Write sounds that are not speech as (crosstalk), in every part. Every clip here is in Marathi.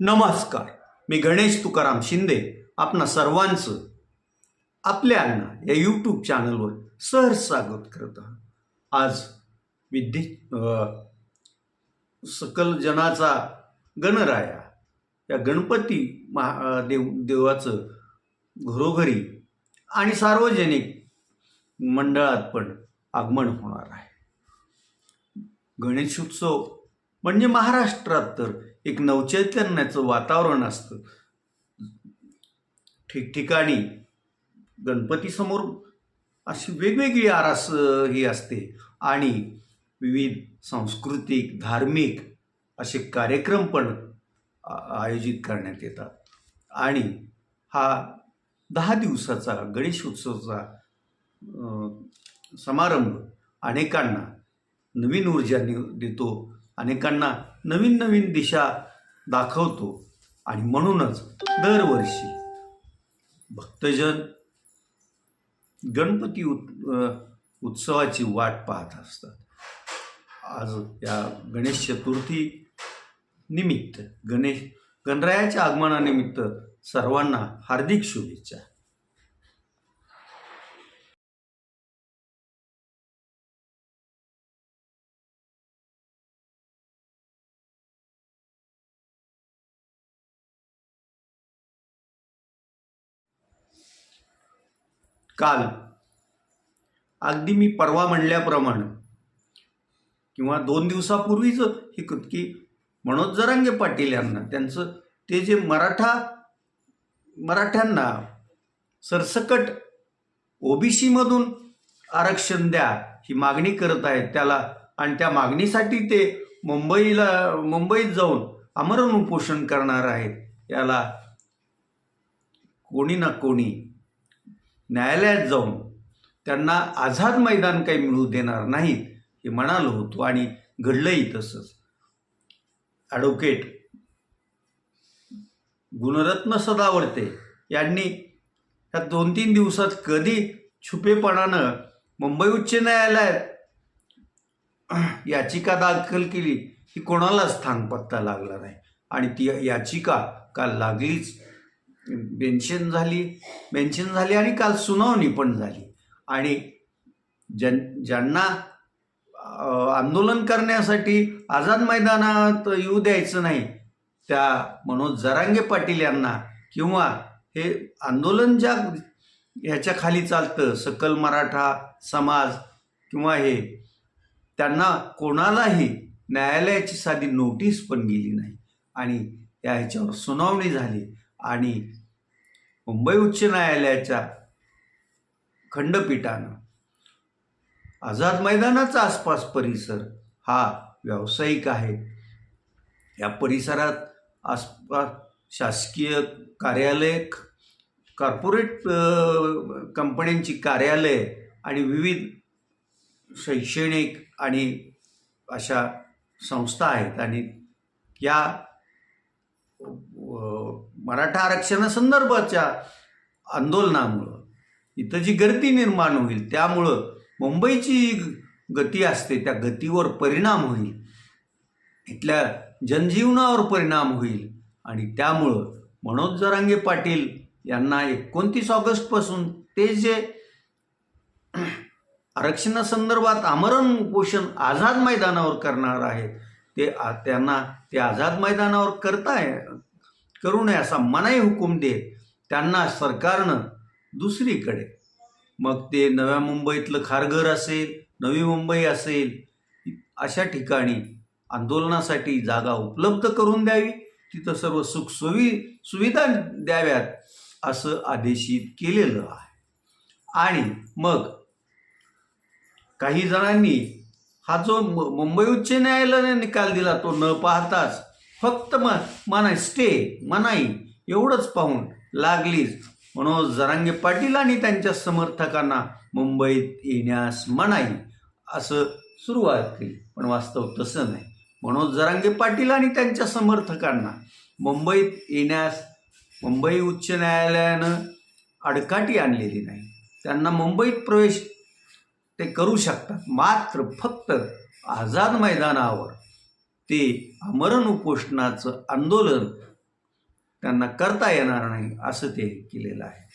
नमस्कार. मी गणेश तुकाराम शिंदे आपणा सर्वांचं आपल्या या यूट्यूब चॅनलवर सहर्ष स्वागत करत आहात. आज विद्ये सकल जनाचा गणराया या गणपती महा देव देवाचं घरोघरी आणि सार्वजनिक मंडळात पण आगमन होणार आहे. गणेशोत्सव म्हणजे महाराष्ट्रात तर एक नवचैतन्याचं वातावरण असतं. ठिकठिकाणी गणपतीसमोर अशी वेगवेगळी आरास ही असते आणि विविध सांस्कृतिक धार्मिक असे कार्यक्रम पण आ- आयोजित करण्यात येतात. आणि हा दहा दिवसाचा गणेशोत्सवाचा अ, समारंभ अनेकांना नवीन ऊर्जा नि- देतो. अनेकांना नवीन नवीन दिशा दाखवतो आणि म्हणूनच दरवर्षी भक्तजन गणपती उत् उत्सवाची वाट पाहत असतात. आज या गणेश चतुर्थी निमित्त गणेश गणरायाच्या आगमनानिमित्त सर्वांना हार्दिक शुभेच्छा. काल. अगदी मी परवा म्हणल्याप्रमाणे किंवा दोन दिवसापूर्वीच ही कृतकी की मनोज जरांगे पाटील यांना त्यांचं ते जे मराठा मराठ्यांना सरसकट ओबीसीमधून आरक्षण द्या ही मागणी करत आहेत त्याला आणि त्या मागणीसाठी ते मुंबईला मुंबईत जाऊन आमरण उपोषण करणार आहेत याला कोणी ना कोणी न्यायालयात जाऊन त्यांना आझाद मैदान काही मिळू देणार नाही हे म्हणालो होतो आणि घडलंही तसंच. ॲडव्होकेट गुणरत्न सदावर्ते यांनी ह्या दोन तीन दिवसात कधी छुपेपणानं मुंबई उच्च न्यायालयात याचिका दाखल केली ही कोणालाच थांगपत्ता लागला नाही. आणि ती याचिका काल लागलीच. बेन्शन झाली बेन्शन झाली आणि काल सुनावणी पण झाली. आणि ज्यां ज्यांना आंदोलन करण्यासाठी आझाद मैदानात येऊ द्यायचं नाही त्या मनोज जरांगे पाटील यांना किंवा हे आंदोलन ज्या ह्याच्या खाली चालतं सकल मराठा समाज किंवा हे त्यांना कोणालाही न्यायालयाची साधी नोटीस पण गेली नाही. आणि या ह्याच्यावर सुनावणी झाली आणि मुंबई उच्च न्यायालयाच्या खंडपीठानं आझाद मैदानाचा आसपास परिसर हा व्यावसायिक आहे. या परिसरात आसपास शासकीय कार्यालय कॉर्पोरेट कंपन्यांची कार्यालय आणि विविध शैक्षणिक आणि अशा संस्था आहेत. आणि या मराठा आरक्षणासंदर्भाच्या आंदोलनामुळं इथं जी गर्दी निर्माण होईल त्यामुळं मुंबईची गती असते त्या गतीवर परिणाम होईल. इथल्या जनजीवनावर परिणाम होईल. आणि त्यामुळं मनोज जरांगे पाटील यांना एकोणतीस ऑगस्टपासून ते जे आरक्षणासंदर्भात आमरण उपोषण आझाद मैदानावर करणार आहेत ते त्यांना ते आझाद मैदानावर करताय करू नये असा मनाई हुकूम देत त्यांना सरकारनं दुसरीकडे. मग ते नव्या मुंबईतलं खारघर असेल नवी मुंबई असेल अशा ठिकाणी आंदोलनासाठी जागा उपलब्ध करून द्यावी तिथं सर्व सुखसुवि सुविधा द्याव्यात असं आदेशित केलेलं आहे. आणि मग काही जणांनी हा जो मुंबई उच्च न्यायालयाने निकाल दिला तो न पाहताच फक्त म मनाई स्टे मनाई एवढंच पाहून लागलीच. मनोज जरांगे पाटील आणि त्यांच्या समर्थकांना मुंबईत येण्यास मनाई असं सुरुवात केली. पण वास्तव तसं नाही. मनोज जरांगे पाटील आणि त्यांच्या समर्थकांना मुंबईत येण्यास मुंबई उच्च न्यायालयानं अडकाठी आणलेली नाही. त्यांना मुंबईत प्रवेश ते करू शकतात. मात्र फक्त आझाद मैदानावर ते आमरण उपोषणाचं आंदोलन त्यांना करता येणार नाही असं ते केलेलं आहे.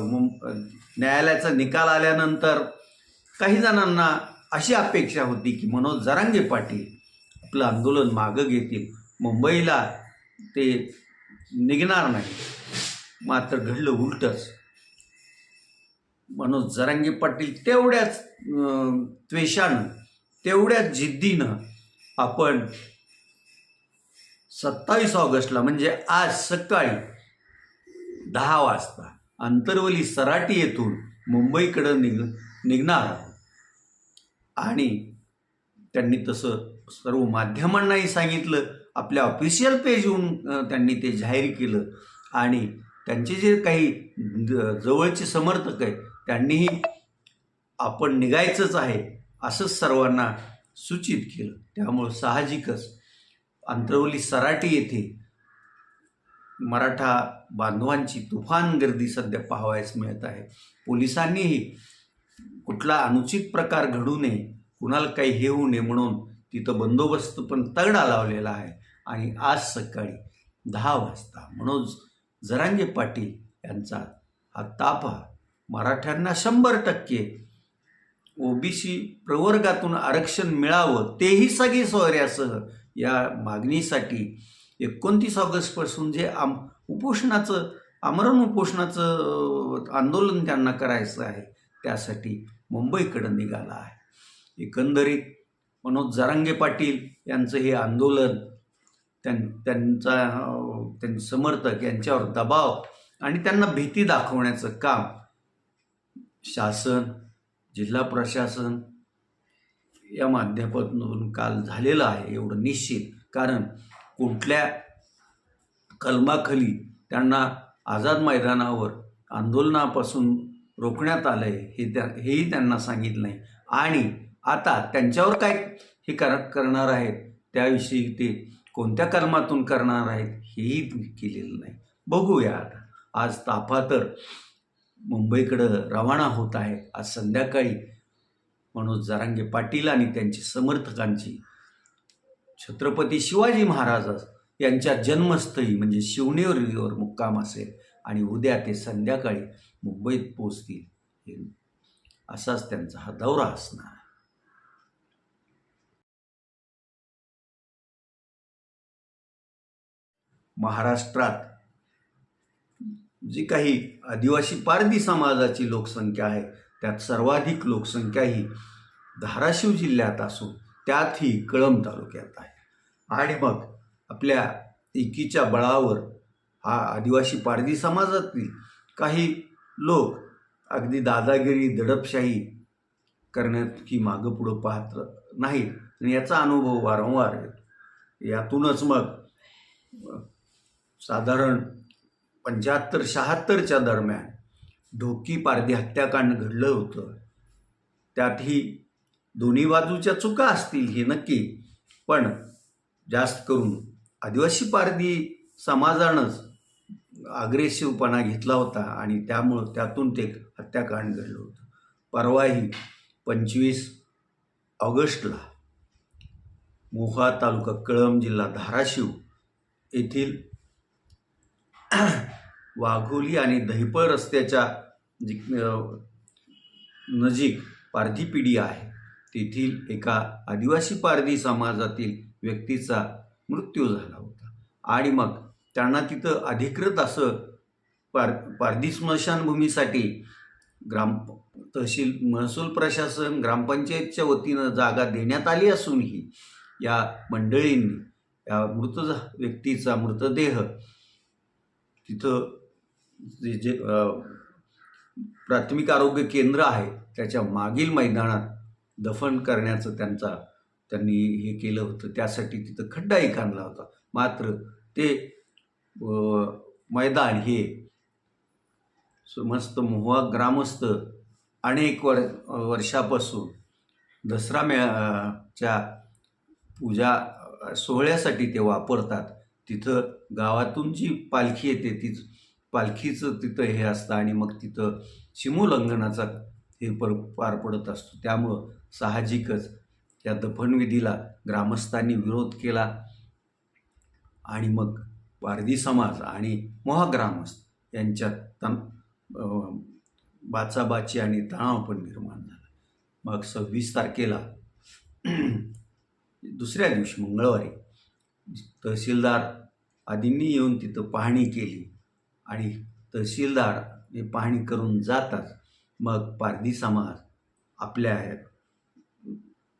मुं- न्यायालयाचा निकाल आल्यानंतर काही जणांना अशी अपेक्षा होती की मनोज जरांगे पाटील आपलं आंदोलन मागं घेतील. मुंबईला ते निघणार नाही. मात्र घडलं उलटच. मनोज जरांगे पाटील तेवढ्याच अं, त्वेषानं तेवढ्याच जिद्दीनं आपण सत्तावीस ऑगस्टला म्हणजे आज सकाळी दहा वाजता अंतरवली सराटी येथून मुंबईकडं निघ निघणार आहोत. आणि त्यांनी तसं सर्व माध्यमांनाही सांगितलं आपल्या ऑफिशियल पेजहून त्यांनी ते जाहीर केलं. आणि त्यांचे जे काही ज- जवळचे समर्थक आहेत त्यांनीही आपण निघायचंच आहे असंच सर्वांना सूचित केलं. त्यामुळं साहजिकच अंतरवली सराटी येथे मराठा बांधवांची तुफान गर्दी सध्या पाहावयास मिळत आहे. पोलिसांनीही कुठला अनुचित प्रकार घडू नये कुणाला काही हे होऊ नये म्हणून तिथं बंदोबस्त पण तगडा लावलेला आहे. आणि आज सकाळी दहा वाजता मनोज जरांगे पाटील यांचा हा ताफा मराठ्यांना शंभर टक्के ओबीसी प्रवर्गातून आरक्षण मिळावं तेही सगळी सोयऱ्यासह या मागणीसाठी एकोणतीस ऑगस्टपासून जे आम उपोषणाचं आमरण उपोषणाचं आंदोलन त्यांना करायचं आहे त्यासाठी मुंबईकडं निघाला आहे. एकंदरीत मनोज जरांगे पाटील यांचं हे आंदोलन त्यां त्यांचा त्यां त्यांचे समर्थक यांच्यावर दबाव आणि त्यांना भीती दाखवण्याचं काम शासन जिल्हा प्रशासन या माध्यमातून काल झालेलं आहे एवढं निश्चित. कारण कुठल्या कलमाखाली त्यांना आझाद मैदानावर आंदोलनापासून रोखण्यात आलं आहे हे त्या हेही त्यांना सांगितलं नाही. आणि आता त्यांच्यावर काय हे कर करणार आहेत त्याविषयी ते कोणत्या कलमातून करणार आहेत हेही केलेलं नाही. बघूया आता. आज ताफा तर मुंबईकडं रवाना होत आहे. आज संध्याकाळी मनोज जरांगे पाटील आणि त्यांची समर्थकांची छत्रपती शिवाजी महाराज यांच्या जन्मस्थळी म्हणजे शिवनेरीवर मुक्काम असेल आणि उद्या ते संध्याकाळी मुंबईत पोचतील असाच त्यांचा हा दौरा असणार. महाराष्ट्रात जी काही आदिवासी पारधी समाजाची लोकसंख्या आहे त्यात सर्वाधिक लोकसंख्या ही धाराशिव जिल्ह्यात असून त्यातही कळंब तालुक्यात आहे. आणि मग आपल्या एकीच्या बळावर हा आदिवासी पारधी समाजातील काही लोक अगदी दादागिरी दडपशाही करण्यात की मागं पुढं पाहत नाहीत. आणि याचा अनुभव वारंवार येतो. यातूनच मग साधारण पंच्याहत्तर शहात्तरच्या दरम्यान ढोकी पारधी हत्याकांड घडलं होतं. त्यातही दोन्ही बाजूच्या चुका असतील हे नक्की पण जास्त करून आदिवासी पारधी समाजानंच अग्रेसिव्हपणा घेतला होता आणि त्यामुळं त्यातून ते हत्याकांड घडलं होतं. परवाही पंचवीस ऑगस्टला मोहा तालुका कळम जिल्हा धाराशिव येथील (clears throat) वाघोली आणि दहिपळ रस्त्याच्या जी नजीक पारधी पिढी आहे. तेथील एका आदिवासी पारधी समाजातील व्यक्तीचा मृत्यू झाला होता. आणि मग त्यांना तिथं अधिकृत असं पार पारधी स्मशानभूमीसाठी ग्राम तहसील महसूल प्रशासन ग्रामपंचायतच्या वतीनं जागा देण्यात आली असूनही या मंडळींनी या मृत व्यक्तीचा मृतदेह तिथं जे जे प्राथमिक आरोग्य केंद्र आहे त्याच्या मागील मैदानात दफन करण्याचं त्यांचा त्यांनी हे केलं होतं. त्यासाठी तिथं खड्डाही खाणला होता. मात्र ते मैदान हे समस्त मोहा ग्रामस्थ अनेक वर वर्षापासून दसरा मेळाच्या पूजा सोहळ्यासाठी ते वापरतात. तिथं गावातून जी पालखी येते तीच पालखीचं तिथं हे असतं आणि मग तिथं शिमोल्लंघनाचा हे पर पार पडत असतो. त्यामुळं साहजिकच या दफनविधीला ग्रामस्थांनी विरोध केला आणि मग वारदी समाज आणि मोहग्रामस्थ यांच्यात तन बाचाबाची आणि तणाव पण निर्माण झाला. मग सव्वीस तारखेला दुसऱ्या दिवशी मंगळवारी तहसीलदार आदींनी येऊन तिथं पाहणी केली आणि तहसीलदार हे पाहणी करून जाताच मग पारधी समाज आपल्या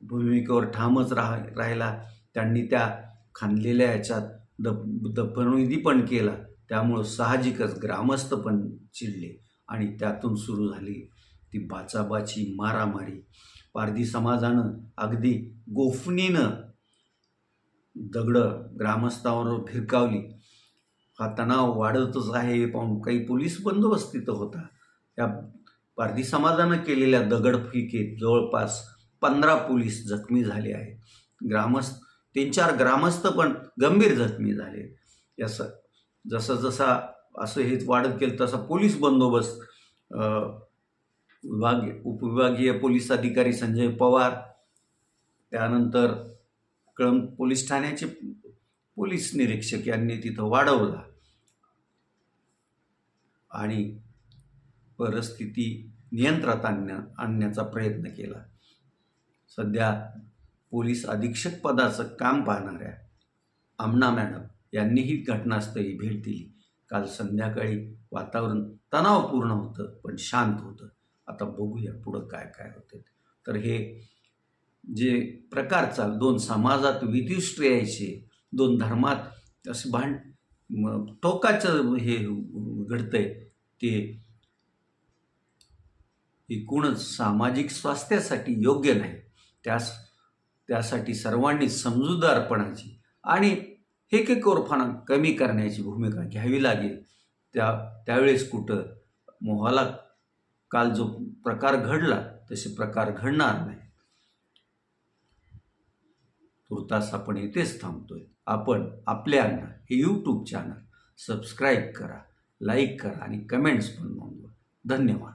भूमिकेवर ठामच राह राहिला. त्यांनी त्या खांदलेल्या ह्याच्यात दप दफनविधी पण केला. त्यामुळं साहजिकच ग्रामस्थ पण चिडले आणि त्यातून सुरू झाली ती बाचाबाची मारामारी. पारधी समाजानं अगदी गोफणीनं दगडं ग्रामस्थावर फिरकावली. हा तणाव वाढतच आहे हे पाहून काही पोलीस बंदोबस्त तिथं होता. त्या पारधी समाजानं केलेल्या दगडफेकीत जवळपास पंधरा पोलीस जखमी झाले आहेत. ग्रामस्थ तीन चार ग्रामस्थ पण गंभीर जखमी झाले. यास जसं जसा असं हे वाढत गेलं तसा पोलीस बंदोबस्त विभाग विभागीय उपविभागीय पोलीस अधिकारी संजय पवार त्यानंतर कळंब पोलीस ठाण्याचे पोलीस निरीक्षक यांनी तिथं वाढवला. आणि परिस्थिती नियंत्रणात आणण्या आणण्याचा प्रयत्न केला. सध्या पोलीस अधीक्षक पदाचं काम पाहणाऱ्या आमना मॅडम यांनी ही घटनास्थळी भेट दिली. काल संध्याकाळी वातावरण तणावपूर्ण होतं पण शांत होतं. आता बघूया पुढं काय काय होते तर हे जे प्रकार चाल दोन समाजात विधिष्ठ यायचे दोन धर्मात असं भांड टोकाचं हे घडतंय. ते एकूणच सामाजिक स्वास्थ्यासाठी योग्य नाही. त्यास त्यासाठी सर्वांनी समजूतदारपणाची आणि हेकेकोरपणा कमी करण्याची भूमिका घ्यावी लागेल. त्या त्यावेळेस कुठं मोहाला काल जो प्रकार घडला तसे प्रकार घडणार नाही. तुर्तास आपण इथेच थांबतोय. आपण आपल्यांना हे यूट्यूब चॅनल सबस्क्राईब करा लाईक करा आणि कमेंट्स पण नोंदवा. धन्यवाद.